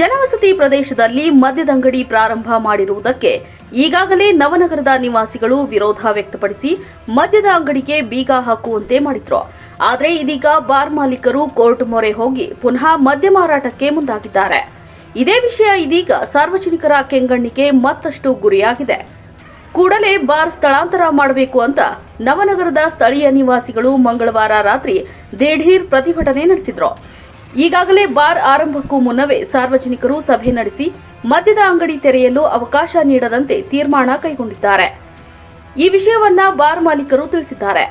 ಜನವಸತಿ ಪ್ರದೇಶದಲ್ಲಿ ಮದ್ಯದಂಗಡಿ ಪ್ರಾರಂಭ ಮಾಡಿರುವುದಕ್ಕೆ ಈಗಾಗಲೇ ನವನಗರದ ನಿವಾಸಿಗಳು ವಿರೋಧ ವ್ಯಕ್ತಪಡಿಸಿ ಮದ್ಯದ ಅಂಗಡಿಗೆ ಬೀಗ ಹಾಕುವಂತೆ ಮಾಡಿದ್ರು. ಆದರೆ ಇದೀಗ ಬಾರ್ ಮಾಲೀಕರು ಕೋರ್ಟ್ ಮೊರೆ ಹೋಗಿ ಪುನಃ ಮದ್ಯ ಮಾರಾಟಕ್ಕೆ ಮುಂದಾಗಿದ್ದಾರೆ. ಇದೇ ವಿಷಯ ಇದೀಗ ಸಾರ್ವಜನಿಕರ ಕೆಂಗಣ್ಣಿಗೆ ಮತ್ತಷ್ಟು ಗುರಿಯಾಗಿದೆ. ಕೂಡಲೇ ಬಾರ್ ಸ್ಥಳಾಂತರ ಮಾಡಬೇಕು ಅಂತ ನವನಗರದ ಸ್ಥಳೀಯ ನಿವಾಸಿಗಳು ಮಂಗಳವಾರ ರಾತ್ರಿ ದಿಢೀರ್ ಪ್ರತಿಭಟನೆ ನಡೆಸಿದ್ರು. ಈಗಾಗಲೇ ಬಾರ್ ಆರಂಭಕ್ಕೂ ಮುನ್ನವೇ ಸಾರ್ವಜನಿಕರು ಸಭೆ ನಡೆಸಿ ಮದ್ಯದ ಅಂಗಡಿ ತೆರೆಯಲು ಅವಕಾಶ ನೀಡದಂತೆ ತೀರ್ಮಾನ ಕೈಗೊಂಡಿದ್ದಾರೆ. ಈ ವಿಷಯವನ್ನ ಬಾರ್ ಮಾಲೀಕರು ತಿಳಿಸಿದ್ದಾರೆ.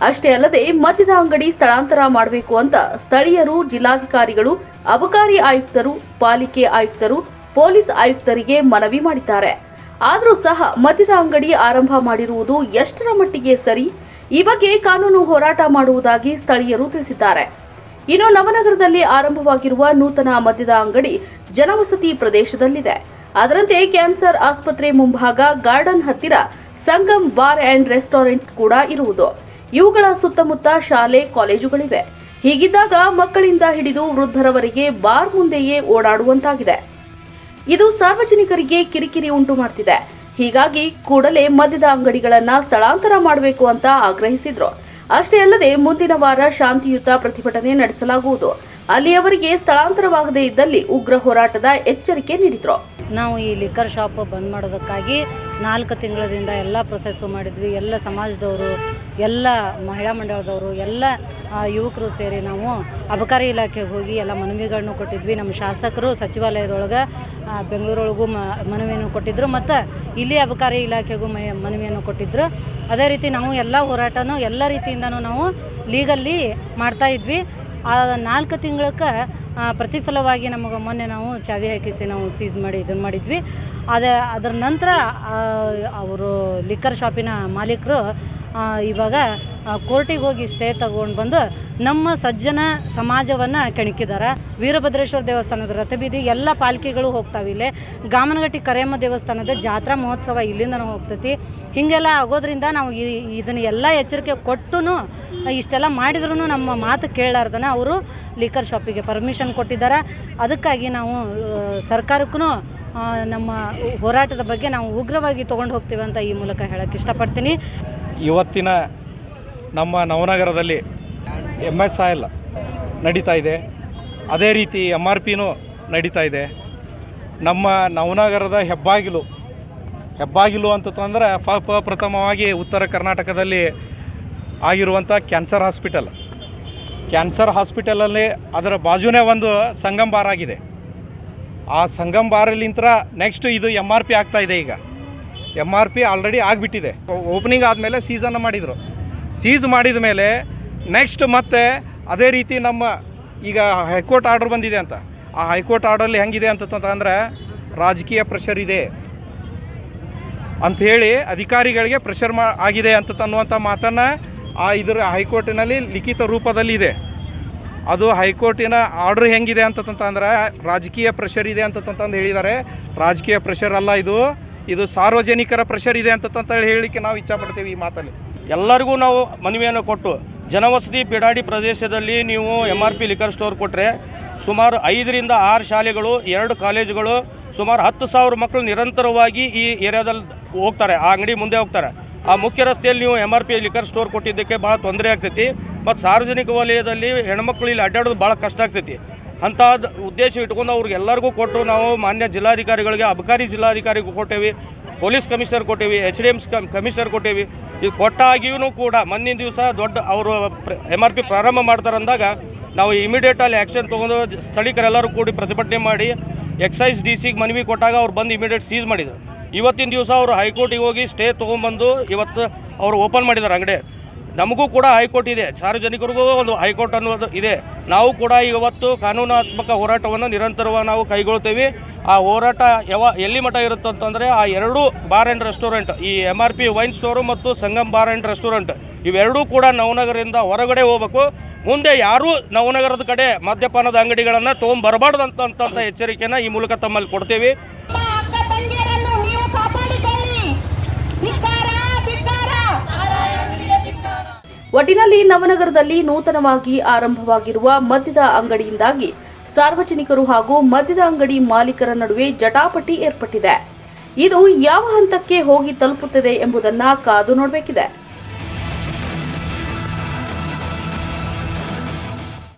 ಅಷ್ಟೇ ಅಲ್ಲದೆ ಮದ್ಯದ ಅಂಗಡಿ ಸ್ಥಳಾಂತರ ಮಾಡಬೇಕು ಅಂತ ಸ್ಥಳೀಯರು, ಜಿಲ್ಲಾಧಿಕಾರಿಗಳು, ಅಬಕಾರಿ ಆಯುಕ್ತರು, ಪಾಲಿಕೆ ಆಯುಕ್ತರು, ಪೊಲೀಸ್ ಆಯುಕ್ತರಿಗೆ ಮನವಿ ಮಾಡಿದ್ದಾರೆ. ಆದರೂ ಸಹ ಮದ್ಯದ ಅಂಗಡಿ ಆರಂಭ ಮಾಡಿರುವುದು ಎಷ್ಟರ ಮಟ್ಟಿಗೆ ಸರಿ? ಈ ಬಗ್ಗೆ ಕಾನೂನು ಹೋರಾಟ ಮಾಡುವುದಾಗಿ ಸ್ಥಳೀಯರು ತಿಳಿಸಿದ್ದಾರೆ. ಇನ್ನು ನವನಗರದಲ್ಲಿ ಆರಂಭವಾಗಿರುವ ನೂತನ ಮದ್ಯದ ಅಂಗಡಿ ಜನವಸತಿ ಪ್ರದೇಶದಲ್ಲಿದೆ. ಅದರಂತೆ ಕ್ಯಾನ್ಸರ್ ಆಸ್ಪತ್ರೆ ಮುಂಭಾಗ, ಗಾರ್ಡನ್ ಹತ್ತಿರ ಸಂಗಮ್ ಬಾರ್ ಅಂಡ್ ರೆಸ್ಟೋರೆಂಟ್ ಕೂಡ ಇರುವುದು. ಇವುಗಳ ಸುತ್ತಮುತ್ತ ಶಾಲೆ, ಕಾಲೇಜುಗಳಿವೆ. ಹೀಗಿದ್ದಾಗ ಮಕ್ಕಳಿಂದ ಹಿಡಿದು ವೃದ್ಧರವರೆಗೆ ಬಾರ್ ಮುಂದೆಯೇ ಓಡಾಡುವಂತಾಗಿದೆ. ಇದು ಸಾರ್ವಜನಿಕರಿಗೆ ಕಿರಿಕಿರಿ ಉಂಟು ಮಾಡ್ತಿದೆ. ಹೀಗಾಗಿ ಕೂಡಲೇ ಮದ್ಯದ ಅಂಗಡಿಗಳನ್ನು ಸ್ಥಳಾಂತರ ಮಾಡಬೇಕು ಅಂತ ಆಗ್ರಹಿಸಿದ್ರು. ಅಷ್ಟೇ ಅಲ್ಲದೆ ಮುಂದಿನ ವಾರ ಶಾಂತಿಯುತ ಪ್ರತಿಭಟನೆ ನಡೆಸಲಾಗುವುದು. ಅಲ್ಲಿಯವರೆಗೆ ಸ್ಥಳಾಂತರವಾಗದೇ ಇದ್ದಲ್ಲಿ ಉಗ್ರ ಹೋರಾಟದ ಎಚ್ಚರಿಕೆ ನೀಡಿದ್ರು. ನಾವು ಈ ಲಿಕ್ಕರ್ ಶಾಪ್ ಬಂದ್ ಮಾಡೋದಕ್ಕಾಗಿ ನಾಲ್ಕು ತಿಂಗಳದಿಂದ ಎಲ್ಲ ಪ್ರೊಸೆಸ್ಸು ಮಾಡಿದ್ವಿ. ಎಲ್ಲ ಸಮಾಜದವರು, ಎಲ್ಲ ಮಹಿಳಾ ಮಂಡಳದವರು, ಎಲ್ಲ ಆ, ಯುವಕರು ಸೇರಿ ನಾವು ಅಬಕಾರಿ ಇಲಾಖೆಗೆ ಹೋಗಿ ಎಲ್ಲ ಮನವಿಗಳನ್ನು ಕೊಟ್ಟಿದ್ವಿ. ನಮ್ಮ ಶಾಸಕರು ಸಚಿವಾಲಯದೊಳಗೆ ಬೆಂಗಳೂರೊಳಗೂ ಮನವಿಯನ್ನು ಕೊಟ್ಟಿದ್ದರು ಮತ್ತು ಇಲ್ಲಿ ಅಬಕಾರಿ ಇಲಾಖೆಗೂ ಮನವಿಯನ್ನು ಕೊಟ್ಟಿದ್ದರು ಅದೇ ರೀತಿ ನಾವು ಎಲ್ಲ ಹೋರಾಟನೂ ಎಲ್ಲ ರೀತಿಯಿಂದನೂ ನಾವು ಲೀಗಲ್ಲಿ ಮಾಡ್ತಾ ಇದ್ವಿ. ಆ ನಾಲ್ಕು ತಿಂಗಳಕ್ಕೆ ಪ್ರತಿಫಲವಾಗಿ ನಮಗೆ ಮೊನ್ನೆ ನಾವು ಚಾವಿ ಹಾಕಿಸಿ ನಾವು ಸೀಸ್ ಮಾಡಿ ಇದನ್ನು ಮಾಡಿದ್ವಿ. ಅದ ಅದರ ನಂತರ ಅವರು ಲಿಕ್ಕರ್ ಶಾಪಿನ ಮಾಲೀಕರು ಇವಾಗ ಕೋರ್ಟಿಗೆ ಹೋಗಿ ಸ್ಟೇ ತಗೊಂಡು ಬಂದು ನಮ್ಮ ಸಜ್ಜನ ಸಮಾಜವನ್ನು ಕೆಣಕಿದ್ದಾರೆ ವೀರಭದ್ರೇಶ್ವರ ದೇವಸ್ಥಾನದ ರಥಬೀದಿ ಎಲ್ಲ ಪಾಲ್ಕಿಗಳು ಹೋಗ್ತಾವೆ ಇಲ್ಲೇ. ಗಾಮನಗಟ್ಟಿ ಕರೆಯಮ್ಮ ದೇವಸ್ಥಾನದ ಜಾತ್ರಾ ಮಹೋತ್ಸವ ಇಲ್ಲಿಂದನೂ ಹೋಗ್ತೈತಿ. ಹೀಗೆಲ್ಲ ಆಗೋದ್ರಿಂದ ನಾವು ಈ- ಇದನ್ನ ಎಲ್ಲ ಎಚ್ಚರಿಕೆ ಕೊಟ್ಟು ಇಷ್ಟೆಲ್ಲ ಮಾಡಿದ್ರೂ ನಮ್ಮ ಮಾತು ಕೇಳಾರ್ದನ ಅವರು ಲೀಕರ್ ಶಾಪಿಗೆ ಪರ್ಮಿಷನ್ ಕೊಟ್ಟಿದ್ದಾರೆ. ಅದಕ್ಕಾಗಿ ನಾವು ಸರ್ಕಾರಕ್ಕೂ ನಮ್ಮ ಹೋರಾಟದ ಬಗ್ಗೆ ನಾವು ಉಗ್ರವಾಗಿ ತೊಗೊಂಡು ಹೋಗ್ತೀವಿ ಅಂತ ಈ ಮೂಲಕ ಹೇಳಕ್ಕೆ ಇಷ್ಟಪಡ್ತೀನಿ. ಇವತ್ತಿನ ನಮ್ಮ ನವನಗರದಲ್ಲಿ ಎಂ ಎಸ್ ಆಯಿಲ್ ನಡೀತಾ ಇದೆ. ಅದೇ ರೀತಿ ಎಂ ಆರ್ ಪಿನೂ ನಡೀತಾ ಇದೆ. ನಮ್ಮ ನವನಗರದ ಹೆಬ್ಬಾಗಿಲು ಹೆಬ್ಬಾಗಿಲು ಅಂತಂದ್ರೆ ಪ ಪ ಪ್ರಥಮವಾಗಿ ಉತ್ತರ ಕರ್ನಾಟಕದಲ್ಲಿ ಆಗಿರುವಂಥ ಕ್ಯಾನ್ಸರ್ ಹಾಸ್ಪಿಟಲ್. ಕ್ಯಾನ್ಸರ್ ಹಾಸ್ಪಿಟಲಲ್ಲಿ ಅದರ ಬಾಜುನೇ ಒಂದು ಸಂಗಮ್ ಬಾರ್ ಆಗಿದೆ. ಆ ಸಂಗಮ್ ಬಾರಲಿಂತ್ರ ನೆಕ್ಸ್ಟ್ ಇದು ಎಂ ಆರ್ ಪಿ ಆಗ್ತಾಯಿದೆ ಈಗ. ಎಂ ಆರ್ ಪಿ ಆಲ್ರೆಡಿ ಆಗಿಬಿಟ್ಟಿದೆ. ಓಪನಿಂಗ್ ಆದಮೇಲೆ ಸೀಸನ್ನು ಮಾಡಿದರು. ಸೀಸ್ ಮಾಡಿದ ಮೇಲೆ ನೆಕ್ಸ್ಟ್ ಮತ್ತೆ ಅದೇ ರೀತಿ ನಮ್ಮ ಈಗ ಹೈಕೋರ್ಟ್ ಆರ್ಡರ್ ಬಂದಿದೆ ಅಂತ. ಆ ಹೈಕೋರ್ಟ್ ಆರ್ಡರ್ಲಿ ಹೆಂಗಿದೆ ಅಂತಂತಂದ್ರೆ ರಾಜಕೀಯ ಪ್ರೆಷರ್ ಇದೆ ಅಂಥೇಳಿ ಅಧಿಕಾರಿಗಳಿಗೆ ಪ್ರೆಷರ್ ಮಾ, ಆಗಿದೆ ಅಂತ ಅನ್ನುವಂಥ ಮಾತನ್ನು ಆ ಇದರ ಹೈಕೋರ್ಟಿನಲ್ಲಿ ಲಿಖಿತ ರೂಪದಲ್ಲಿ ಇದೆ. ಅದು ಹೈಕೋರ್ಟಿನ ಆರ್ಡ್ರ್ ಹೆಂಗಿದೆ ಅಂತಂತಂದ್ರೆ ರಾಜಕೀಯ ಪ್ರೆಷರ್ ಇದೆ ಅಂತಂತಂದು ಹೇಳಿದ್ದಾರೆ. ರಾಜಕೀಯ ಪ್ರೆಷರ್ ಅಲ್ಲ ಇದು. ಇದು ಸಾರ್ವಜನಿಕರ ಪ್ರೆಷರ್ ಇದೆ ಅಂತಂತ ಹೇಳಲಿಕ್ಕೆ ನಾವು ಇಚ್ಛಪಡ್ತೀವಿ ಈ ಮಾತಲ್ಲಿ. ಎಲ್ಲರಿಗೂ ನಾವು ಮನವಿಯನ್ನು ಕೊಟ್ಟು, ಜನವಸತಿ ಬಿಡಾಡಿ ಪ್ರದೇಶದಲ್ಲಿ ನೀವು M R P liquor store ಕೊಟ್ಟರೆ ಸುಮಾರು ಐದರಿಂದ ಆರು ಶಾಲೆಗಳು, ಎರಡು ಕಾಲೇಜುಗಳು, ಸುಮಾರು ಹತ್ತು ಸಾವಿರ ಮಕ್ಕಳು ನಿರಂತರವಾಗಿ ಈ ಏರಿಯಾದಲ್ಲಿ ಹೋಗ್ತಾರೆ, ಆ ಅಂಗಡಿ ಮುಂದೆ ಹೋಗ್ತಾರೆ. ಆ ಮುಖ್ಯ ರಸ್ತೆಯಲ್ಲಿ ನೀವು M R P liquor store ಕೊಟ್ಟಿದ್ದಕ್ಕೆ ಭಾಳ ತೊಂದರೆ ಆಗ್ತೈತಿ. ಮತ್ತು ಸಾರ್ವಜನಿಕ ವಲಯದಲ್ಲಿ ಹೆಣ್ಮಕ್ಳು ಇಲ್ಲಿ ಅಡ್ಡಾಡೋದು ಭಾಳ ಕಷ್ಟ ಆಗ್ತೈತಿ. ಅಂಥದ್ದು ಉದ್ದೇಶ ಇಟ್ಕೊಂಡು ಅವ್ರಿಗೆಲ್ಲರಿಗೂ ಕೊಟ್ಟು ನಾವು ಮಾನ್ಯ ಜಿಲ್ಲಾಧಿಕಾರಿಗಳಿಗೆ, ಅಬಕಾರಿ ಜಿಲ್ಲಾಧಿಕಾರಿಗೂ ಕೊಟ್ಟೇವಿ, ಪೊಲೀಸ್ ಕಮಿಷನರ್ ಕೊಟ್ಟೇವಿ ಎಚ್ ಡಿ ಎಮ್ಸ್ ಕಮಿಷನರ್ ಕೊಟ್ಟೇವಿ. ಇದು ಕೊಟ್ಟಾಗಿಯೂ ಕೂಡ ಮಂದಿನ ದಿವಸ ದೊಡ್ಡ ಅವರು ಎಂ ಆರ್ ಪಿ ಪ್ರಾರಂಭ ಮಾಡ್ತಾರೆ ಅಂದಾಗ ನಾವು ಇಮಿಡಿಯೇಟಲ್ಲಿ ಆ್ಯಕ್ಷನ್ ತೊಗೊಂಡು ಸ್ಥಳೀಕರೆಲ್ಲರೂ ಕೂಡಿ ಪ್ರತಿಭಟನೆ ಮಾಡಿ ಎಕ್ಸೈಸ್ ಡಿ ಸಿಗೆ ಮನವಿ ಕೊಟ್ಟಾಗ ಅವ್ರು ಬಂದು ಇಮಿಡಿಯೇಟ್ ಸೀಸ್ ಮಾಡಿದ್ರು. ಇವತ್ತಿನ ದಿವಸ ಅವರು ಹೈಕೋರ್ಟಿಗೆ ಹೋಗಿ ಸ್ಟೇ ತೊಗೊಂಬಂದು ಇವತ್ತು ಅವರು ಓಪನ್ ಮಾಡಿದ್ದಾರೆ ಅಂಗಡಿ ನಮಗೂ ಕೂಡ ಹೈಕೋರ್ಟ್ ಇದೆ. ಸಾರ್ವಜನಿಕರಿಗೂ ಒಂದು ಹೈಕೋರ್ಟ್ ಅನ್ನೋದು ಇದೆ. ನಾವು ಕೂಡ ಇವತ್ತು ಕಾನೂನಾತ್ಮಕ ಹೋರಾಟವನ್ನು ನಿರಂತರವಾಗಿ ನಾವು ಕೈಗೊಳ್ತೇವೆ. ಆ ಹೋರಾಟ ಯಾವ ಎಲ್ಲಿ ಮಠ ಇರುತ್ತೆ ಅಂತಂದರೆ ಆ ಎರಡೂ ಬಾರ್ ಆ್ಯಂಡ್ ರೆಸ್ಟೋರೆಂಟ್, ಈ M R P wine store ಮತ್ತು ಸಂಗಮ್ ಬಾರ್ ಆ್ಯಂಡ್ ರೆಸ್ಟೋರೆಂಟ್, ಇವೆರಡೂ ಕೂಡ ನವನಗರದಿಂದ ಹೊರಗಡೆ ಹೋಗಬೇಕು. ಮುಂದೆ ಯಾರೂ ನವನಗರದ ಕಡೆ ಮದ್ಯಪಾನದ ಅಂಗಡಿಗಳನ್ನು ತೊಗೊಂಡ್ಬರಬಾರ್ದು ಅಂತಂತ ಎಚ್ಚರಿಕೆನ ಈ ಮೂಲಕ ತಮ್ಮಲ್ಲಿ ಕೊಡ್ತೇವೆ. ಒಟ್ಟಿನಲ್ಲಿ ನವನಗರದಲ್ಲಿ ನೂತನವಾಗಿ ಆರಂಭವಾಗಿರುವ ಮದ್ಯದ ಅಂಗಡಿಯಿಂದಾಗಿ ಸಾರ್ವಜನಿಕರು ಹಾಗೂ ಮದ್ಯದ ಅಂಗಡಿ ಮಾಲೀಕರ ನಡುವೆ ಜಟಾಪಟಿ ಏರ್ಪಟ್ಟಿದೆ. ಇದು ಯಾವ ಹಂತಕ್ಕೆ ಹೋಗಿ ತಲುಪುತ್ತದೆ ಎಂಬುದನ್ನ ಕಾದು ನೋಡಬೇಕಿದೆ.